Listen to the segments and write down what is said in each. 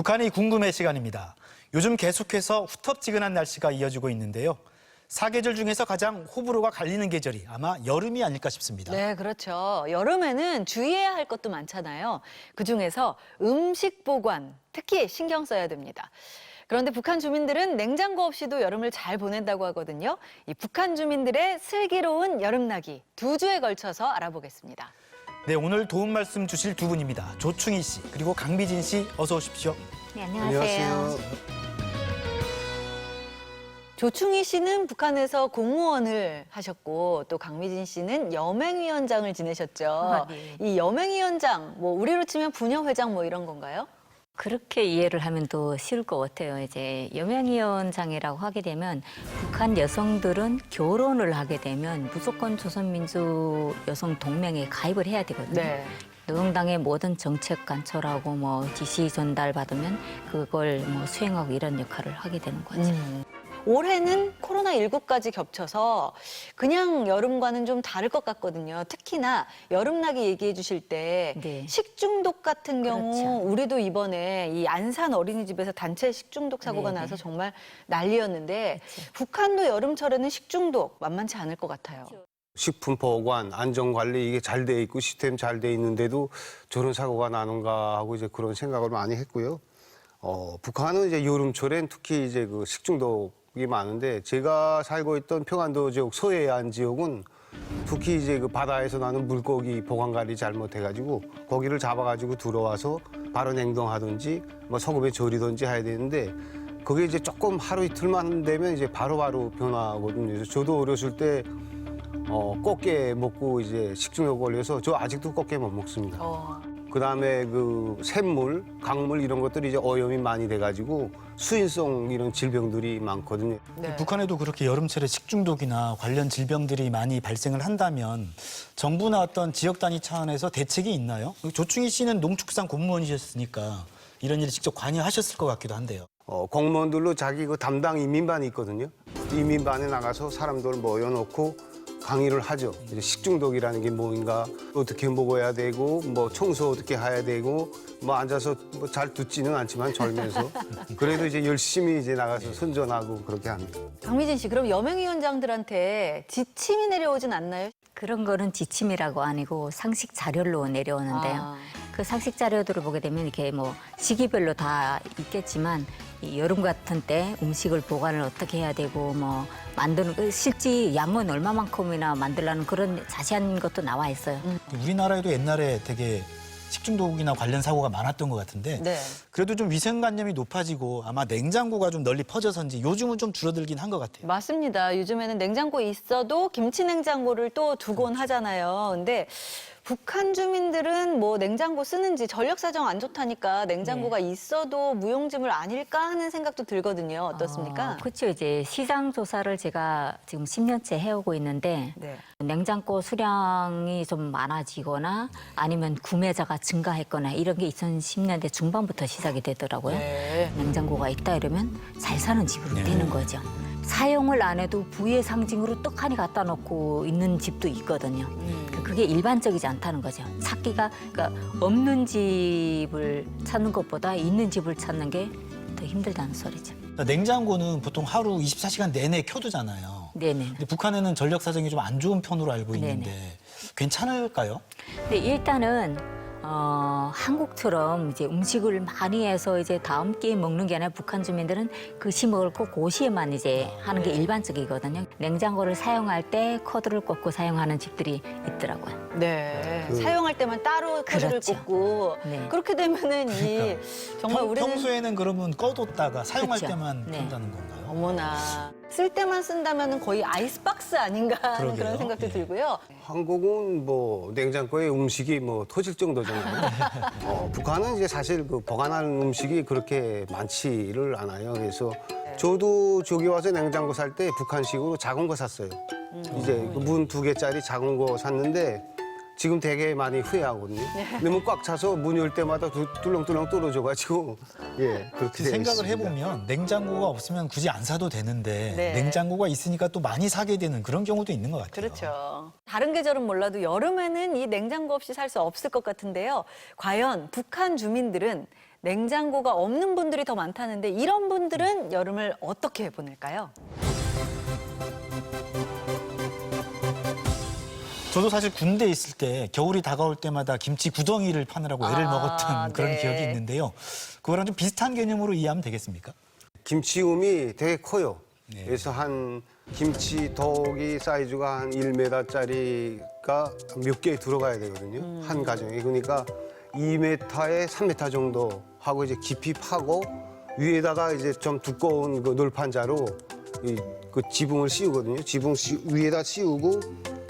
북한이 궁금해 시간입니다. 요즘 계속해서 후텁지근한 날씨가 이어지고 있는데요. 사계절 중에서 가장 호불호가 갈리는 계절이 아마 여름이 아닐까 싶습니다. 네, 그렇죠. 여름에는 주의해야 할 것도 많잖아요. 그 중에서 음식 보관, 특히 신경 써야 됩니다. 그런데 북한 주민들은 냉장고 없이도 여름을 잘 보낸다고 하거든요. 이 북한 주민들의 슬기로운 여름나기 두 주에 걸쳐서 알아보겠습니다. 네, 오늘 도움 말씀 주실 두 분입니다. 조충희 씨 그리고 강미진 씨 어서 오십시오. 네, 안녕하세요. 조충희 씨는 북한에서 공무원을 하셨고 또 강미진 씨는 여맹위원장을 지내셨죠. 아, 네. 이 여맹위원장, 뭐 우리로 치면 부녀회장 뭐 이런 건가요? 그렇게 이해를 하면 더 쉬울 것 같아요. 이제 여명위원장이라고 하게 되면 북한 여성들은 결혼을 하게 되면 무조건 조선민주 여성 동맹에 가입을 해야 되거든요. 네. 노동당의 모든 정책 관철하고 뭐 지시 전달 받으면 그걸 뭐 수행하고 이런 역할을 하게 되는 거죠. 음. 올해는 코로나19까지 겹쳐서 그냥 여름과는 좀 다를 것 같거든요. 특히나 여름나기 얘기해 주실 때 네. 식중독 같은 경우 그렇죠. 우리도 이번에 이 안산 어린이집에서 단체 식중독 사고가 네네. 나서 정말 난리였는데 그렇죠. 북한도 여름철에는 식중독 만만치 않을 것 같아요. 식품 보관, 안전 관리 이게 잘 돼 있고 시스템 잘 돼 있는데도 저런 사고가 나는가 하고 이제 그런 생각을 많이 했고요. 어, 북한은 이제 여름철엔 특히 이제 그 식중독 이 많은데 제가 살고 있던 평안도 지역 서해안 지역은 특히 이제 그 바다에서 나는 물고기 보관 관리 잘못해가지고 고기를 잡아가지고 들어와서 바로 냉동하든지 뭐 소금에 절이든지 해야 되는데 그게 이제 조금 하루 이틀만 되면 이제 바로바로 변화하거든요. 그래서 저도 어렸을 때 어, 꽃게 먹고 이제 식중독 걸려서 저 아직도 꽃게 못 먹습니다. 어. 그다음에 그 샘물, 강물 이런 것들이 이제 오염이 많이 돼가지고 수인성 이런 질병들이 많거든요. 네. 북한에도 그렇게 여름철에 식중독이나 관련 질병들이 많이 발생을 한다면 정부나 어떤 지역 단위 차원에서 대책이 있나요? 조충희 씨는 농축산 공무원이셨으니까 이런 일에 직접 관여하셨을 것 같기도 한데요. 어, 공무원들로 자기 그 담당 이민반이 있거든요. 이민반에 나가서 사람들 모여놓고 강의를 하죠. 이제 식중독이라는 게 뭐인가, 어떻게 먹어야 되고, 뭐 청소 어떻게 해야 되고, 뭐 앉아서 뭐 잘 듣지는 않지만 절면서 그래도 이제 열심히 이제 나가서 선전하고 그렇게 합니다. 강미진 씨, 그럼 여맹위원장들한테 지침이 내려오진 않나요? 그런 거는 지침이라고 아니고 상식 자료로 내려오는데요. 아. 그 상식 자료들을 보게 되면 이렇게 뭐 시기별로 다 있겠지만 이 여름 같은 때 음식을 보관을 어떻게 해야 되고 뭐 만드는 그 실제 양은 얼마만큼이나 만들라는 그런 자세한 것도 나와 있어요. 우리나라에도 옛날에 되게 식중독이나 관련 사고가 많았던 것 같은데 네. 그래도 좀 위생관념이 높아지고 아마 냉장고가 좀 널리 퍼져서인지 요즘은 좀 줄어들긴 한 것 같아요. 맞습니다. 요즘에는 냉장고 있어도 김치 냉장고를 또 두곤 하잖아요. 근데 북한 주민들은 뭐 냉장고 쓰는지 전력 사정 안 좋다니까 냉장고가 있어도 무용지물 아닐까 하는 생각도 들거든요. 어떻습니까? 그렇죠. 이제 시장 조사를 제가 지금 10년째 해오고 있는데 네. 냉장고 수량이 좀 많아지거나 아니면 구매자가 증가했거나 이런 게 2010년대 중반부터 시작이 되더라고요. 네. 냉장고가 있다 이러면 잘 사는 집으로 네. 되는 거죠. 사용을 안 해도 부의 상징으로 떡하니 갖다 놓고 있는 집도 있거든요. 그- 그게 일반적이지 않다는 거죠. 찾기가 그러니까 없는 집을 찾는 것보다 있는 집을 찾는 게 더 힘들다는 소리죠. 그러니까 냉장고는 보통 하루 24시간 내내 켜두잖아요. 네네. 근데 북한에는 전력 사정이 좀 안 좋은 편으로 알고 네네. 있는데 괜찮을까요? 근데 일단은 어, 한국처럼 이제 음식을 많이 해서 이제 다음 끼에 먹는 게 아니라 북한 주민들은 그 시 먹을 꼭 고시에만 이제 하는 게 일반적이거든요. 냉장고를 사용할 때 코드를 꽂고 사용하는 집들이 있더라고요. 네. 그- 사용할 때만 따로 카드를 그렇죠. 꽂고 네. 그렇게 되면은 이 정말 평, 우리는 평소에는 그러면 꺼뒀다가 사용할 그렇죠. 때만 네. 켠다는 건가요? 어머나 쓸 때만 쓴다면은 거의 아이스박스 아닌가 하는 그러게요. 그런 생각도 예. 들고요. 한국은 뭐 냉장고에 음식이 뭐 터질 정도잖아요. 어, 북한은 이제 사실 그 보관하는 음식이 그렇게 많지를 않아요. 그래서 저도 저기 와서 냉장고 살 때 북한식으로 작은 거 샀어요. 이제 문 두 개짜리 작은 거 샀는데 지금 되게 많이 후회하거든요. 근데 문꽉 차서 문 열 때마다 두- 뚫렁뚫렁 떨어져가지고 예 그렇게 돼 생각을 있습니다. 해보면 냉장고가 없으면 굳이 안 사도 되는데 네. 냉장고가 있으니까 또 많이 사게 되는 그런 경우도 있는 것 같아요. 그렇죠. 다른 계절은 몰라도 여름에는 이 냉장고 없이 살 수 없을 것 같은데요. 과연 북한 주민들은 냉장고가 없는 분들이 더 많다는데 이런 분들은 여름을 어떻게 보낼까요? 저도 사실 군대에 있을 때 겨울이 다가올 때마다 김치 구덩이를 파느라고 애를 아, 먹었던 그런 네. 기억이 있는데요. 그거랑 좀 비슷한 개념으로 이해하면 되겠습니까? 김치움이 되게 커요. 네. 그래서 한 김치 덕이 사이즈가 한 1m짜리가 몇 개 들어가야 되거든요. 한 가정에. 그러니까 2m에 3m 정도 하고 이제 깊이 파고 위에다가 이제 좀 두꺼운 그 놀판자로 이, 그 지붕을 씌우거든요. 지붕 씌, 위에다 씌우고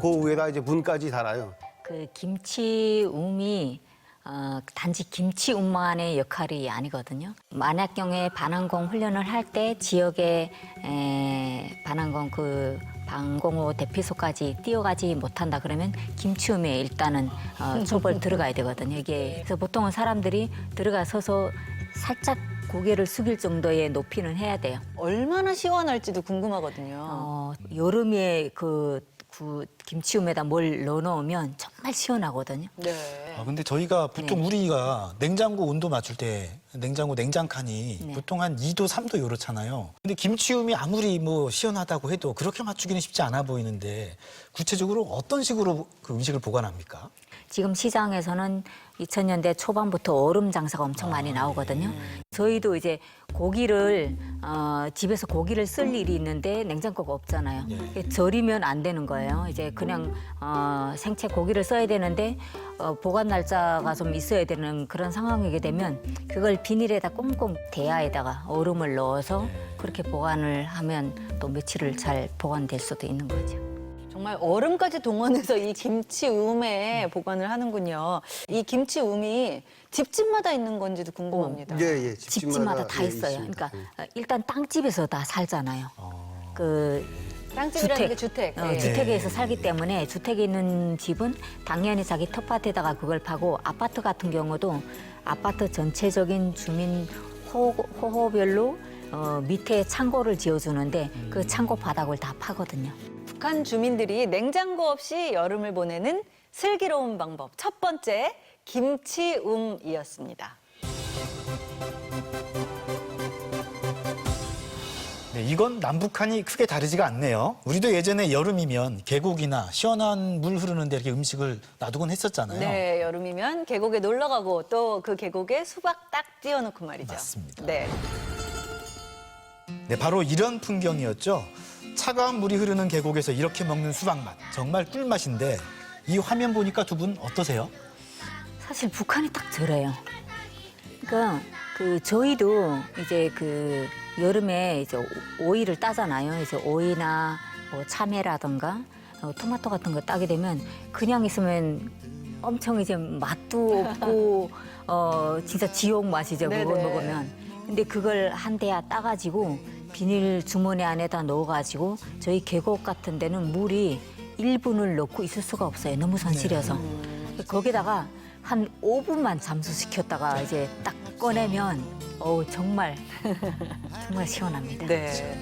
그 위에다 이제 문까지 달아요. 그 김치움이 어, 단지 김치움만의 역할이 아니거든요. 만약 경우에 반항공 훈련을 할 때 지역에 에, 반항공 그 방공호 대피소까지 뛰어가지 못한다 그러면 김치움에 일단은 어, 초벌 들어가야 되거든요. 이게 그래서 보통은 사람들이 들어가 서서 살짝 고개를 숙일 정도의 높이는 해야 돼요. 얼마나 시원할지도 궁금하거든요. 어, 여름에 그, 그 김치움에다 뭘 넣어놓으면 정말 시원하거든요. 네. 아, 근데 저희가 보통 네. 우리가 냉장고 온도 맞출 때 냉장고 냉장칸이 네. 보통 한 2도, 3도 이렇잖아요. 근데 김치움이 아무리 뭐 시원하다고 해도 그렇게 맞추기는 쉽지 않아 보이는데 구체적으로 어떤 식으로 그 음식을 보관합니까? 지금 시장에서는 2000년대 초반부터 얼음 장사가 엄청 많이 나오거든요. 저희도 이제 고기를 어, 집에서 고기를 쓸 일이 있는데 냉장고가 없잖아요. 예. 절이면 안 되는 거예요. 이제 그냥 어, 생채 고기를 써야 되는데 어, 보관 날짜가 좀 있어야 되는 그런 상황이게 되면 그걸 비닐에다 꽁꽁 대야에다가 얼음을 넣어서 그렇게 보관을 하면 또 며칠을 잘 보관될 수도 있는 거죠. 정말 얼음까지 동원해서 이 김치 음에 보관을 하는군요. 이 김치 음이 집집마다 있는 건지도 궁금합니다. 예, 예. 집집마다 다 예, 있어요. 있습니다. 그러니까 예. 어, 일단 땅집에서 다 살잖아요. 그 땅집이라는 게 주택, 주택. 어, 예. 주택에서 살기 때문에 주택에 있는 집은 당연히 자기 텃밭에다가 그걸 파고 아파트 같은 경우도 아파트 전체적인 주민 호, 호호별로 어, 밑에 창고를 지어주는데 그 창고 바닥을 다 파거든요. 북한 주민들이 냉장고 없이 여름을 보내는 슬기로운 방법. 첫 번째, 김치음이었습니다. 네, 이건 남북한이 크게 다르지가 않네요. 우리도 예전에 여름이면 계곡이나 시원한 물 흐르는데 이렇게 음식을 놔두곤 했었잖아요. 네, 여름이면 계곡에 놀러 가고 또 그 계곡에 수박 딱 띄워놓고 말이죠. 맞습니다. 네. 네, 바로 이런 풍경이었죠. 차가운 물이 흐르는 계곡에서 이렇게 먹는 수박 맛. 정말 꿀맛인데 이 화면 보니까 두 분 어떠세요? 사실 북한이 딱 저래요. 그러니까 그 저희도 이제 그 여름에 이제 오- 오이를 따잖아요. 이제 오이나 뭐 참외라든가 어, 토마토 같은 거 따게 되면 그냥 있으면 엄청 이제 맛도 없고 어 진짜 지옥 맛이죠. 그걸 네네. 먹으면. 근데 그걸 한 대야 따가지고 비닐 주머니 안에다 넣어가지고 저희 계곡 같은 데는 물이 1분을 넣고 있을 수가 없어요. 너무 손시려서. 거기다가 한 5분만 잠수시켰다가 이제 딱 꺼내면 어우 정말 정말 시원합니다. 네.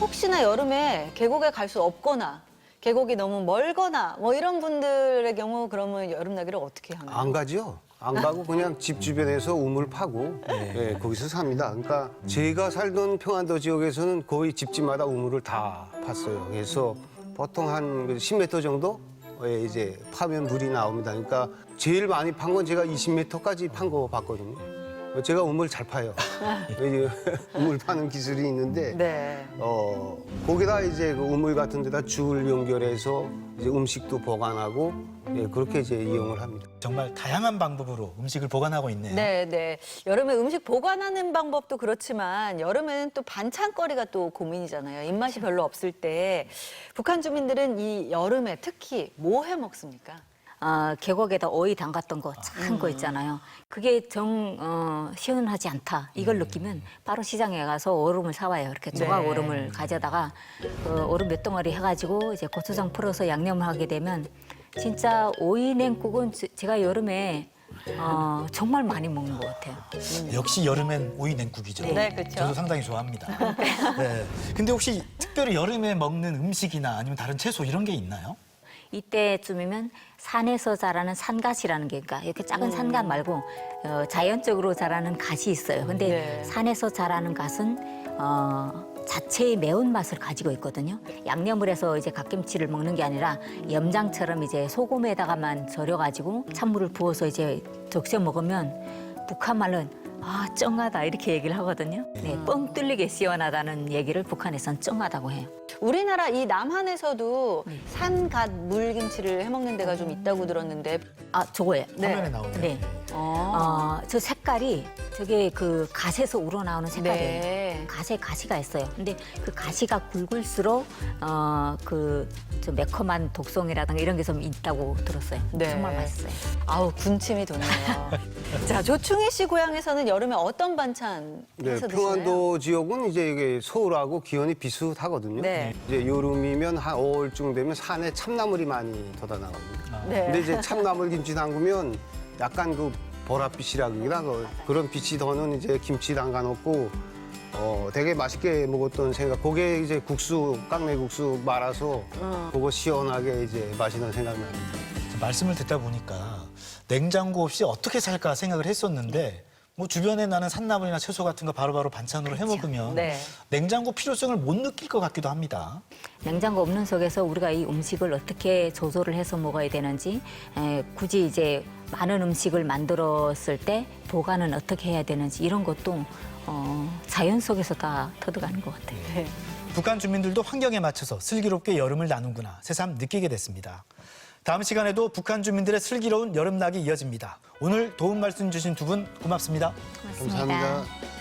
혹시나 여름에 계곡에 갈 수 없거나 계곡이 너무 멀거나 뭐 이런 분들의 경우 그러면 여름 나기를 어떻게 하나요? 안 가죠. 안 가고 그냥 집 주변에서 우물 파고 예, 거기서 삽니다. 그러니까 제가 살던 평안도 지역에서는 거의 집집마다 우물을 다 팠어요. 그래서 보통 한 10m 정도 에 이제 파면 물이 나옵니다. 그러니까 제일 많이 판 건 제가 20m까지 판 거 봤거든요. 제가 우물 잘 파요. 이제 우물 파는 기술이 있는데 네. 어, 거기다 이제 그 우물 같은 데다 줄 연결해서 이제 음식도 보관하고 예, 그렇게 이제 이용을 합니다. 정말 다양한 방법으로 음식을 보관하고 있네요. 네, 네. 여름에 음식 보관하는 방법도 그렇지만 여름에는 또 반찬거리가 또 고민이잖아요. 입맛이 별로 없을 때 북한 주민들은 이 여름에 특히 뭐 해 먹습니까? 어, 계곡에다 오이 담갔던 거찬거 있잖아요. 그게 정 어, 시원하지 않다. 이걸 느끼면 바로 시장에 가서 얼음을 사와요. 이렇게 조각 네. 얼음을 가져다가 그 얼음 몇 덩어리 해가지고 이제 고추장 풀어서 양념을 하게 되면 진짜 오이 냉국은 제- 제가 여름에 어, 정말 많이 먹는 것 같아요. 역시 여름엔 오이 냉국이죠. 네, 그렇죠. 저도 상당히 좋아합니다. 네. 근데 혹시 특별히 여름에 먹는 음식이나 아니면 다른 채소 이런 게 있나요? 이때쯤이면 산에서 자라는 산갓이라는 게 그러니까 이렇게 작은 산갓 말고 어, 자연적으로 자라는 갓이 있어요. 근데 네. 산에서 자라는 갓은 어, 자체의 매운맛을 가지고 있거든요. 양념을 해서 이제 갓김치를 먹는 게 아니라 염장처럼 이제 소금에다가만 절여가지고 찬물을 부어서 이제 적셔 먹으면 북한 말로는 아, 쩡하다 이렇게 얘기를 하거든요. 네, 뻥 뚫리게 시원하다는 얘기를 북한에선 쩡하다고 해요. 우리나라 이 남한에서도 네. 산갓 물김치를 해먹는 데가 좀 있다고 들었는데. 아, 저거예요. 화면에 나오네요. 네. 어. 어, 저 색깔이 저게 그 갓에서 우러나오는 색깔이에요. 네. 갓에 가시가 있어요. 근데 그 가시가 굵을수록 어그저 매콤한 독성이라든가 이런 게 좀 있다고 들었어요. 네. 정말 맛있어요. 아우 군침이 도네요. 자 조충희 씨 고향에서는 여름에 어떤 반찬 네, 해서 드시나요? 평안도 지역은 이제 이게 서울하고 기온이 비슷하거든요. 네. 이제 여름이면 한 5월쯤 되면 산에 참나물이 많이 돋아나거든요. 네. 근데 이제 참나물 김치 담그면 약간 그 보랏빛이라기나 그 그런 빛이 도는 이제 김치 담가 놓고 어 되게 맛있게 먹었던 생각. 그게 이제 국수 깡매국수 말아서 그거 시원하게 이제 마시는 생각이 납니다. 말씀을 듣다 보니까 냉장고 없이 어떻게 살까 생각을 했었는데 뭐 주변에 나는 산나물이나 채소 같은 거 바로바로 반찬으로 해 먹으면 네. 냉장고 필요성을 못 느낄 것 같기도 합니다. 냉장고 없는 속에서 우리가 이 음식을 어떻게 조절을 해서 먹어야 되는지 에, 굳이 이제 많은 음식을 만들었을 때 보관은 어떻게 해야 되는지 이런 것도 어, 자연 속에서 다 터득하는 것 같아요. 네. 북한 주민들도 환경에 맞춰서 슬기롭게 여름을 나누구나 새삼 느끼게 됐습니다. 다음 시간에도 북한 주민들의 슬기로운 여름나기 이어집니다. 오늘 도움 말씀 주신 두 분 고맙습니다. 고맙습니다. 감사합니다.